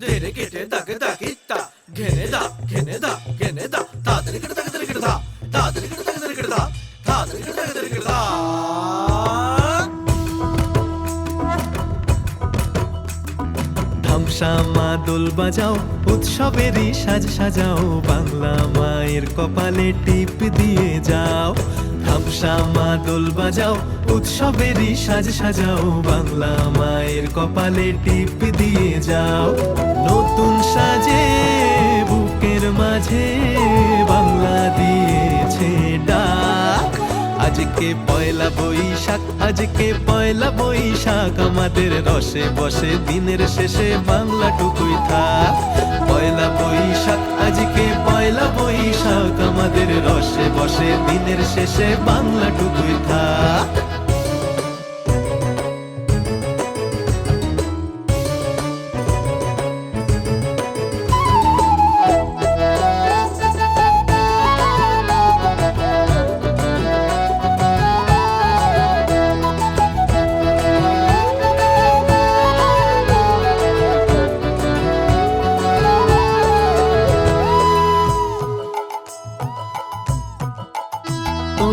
তেরে কেটে দাগে দাগে তা। ঘেনে দা ঘেনে দা ঘেনে দা। তা তেরে কেটে দাগে তেরে কেটে দা। তা তেরে কেটে দাগে তেরে কেটে দা। তা তেরে কেটে দাগে তেরে কেটে দা। ধামসা মা দোল বাজাও, উৎসবেরই সাজ সাজাও, বাংলা মায়ের কপালে টিপ দিয়ে যাও। ধামসা মা বাজাও, উৎসবেরই সাজ সাজাও, বাংলা মায়ের কপালে টিপ দিয়ে যাও। নতুন সাজে, বুকের মাঝে বাংলা দিয়েছে ডাক। আজকে পয়লা বৈশাখ, আজকে পয়লা বৈশাখ, আমাদের রসে বসে দিনের শেষে বাংলা টুকুই থাক। পয়লা বৈশাখ, আজকে রসে বসে দিনের শেষে বাংলা টুকুই থাক।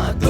amado.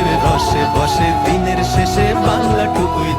বসে বসে দিনের শেষে বাংলাটুকুই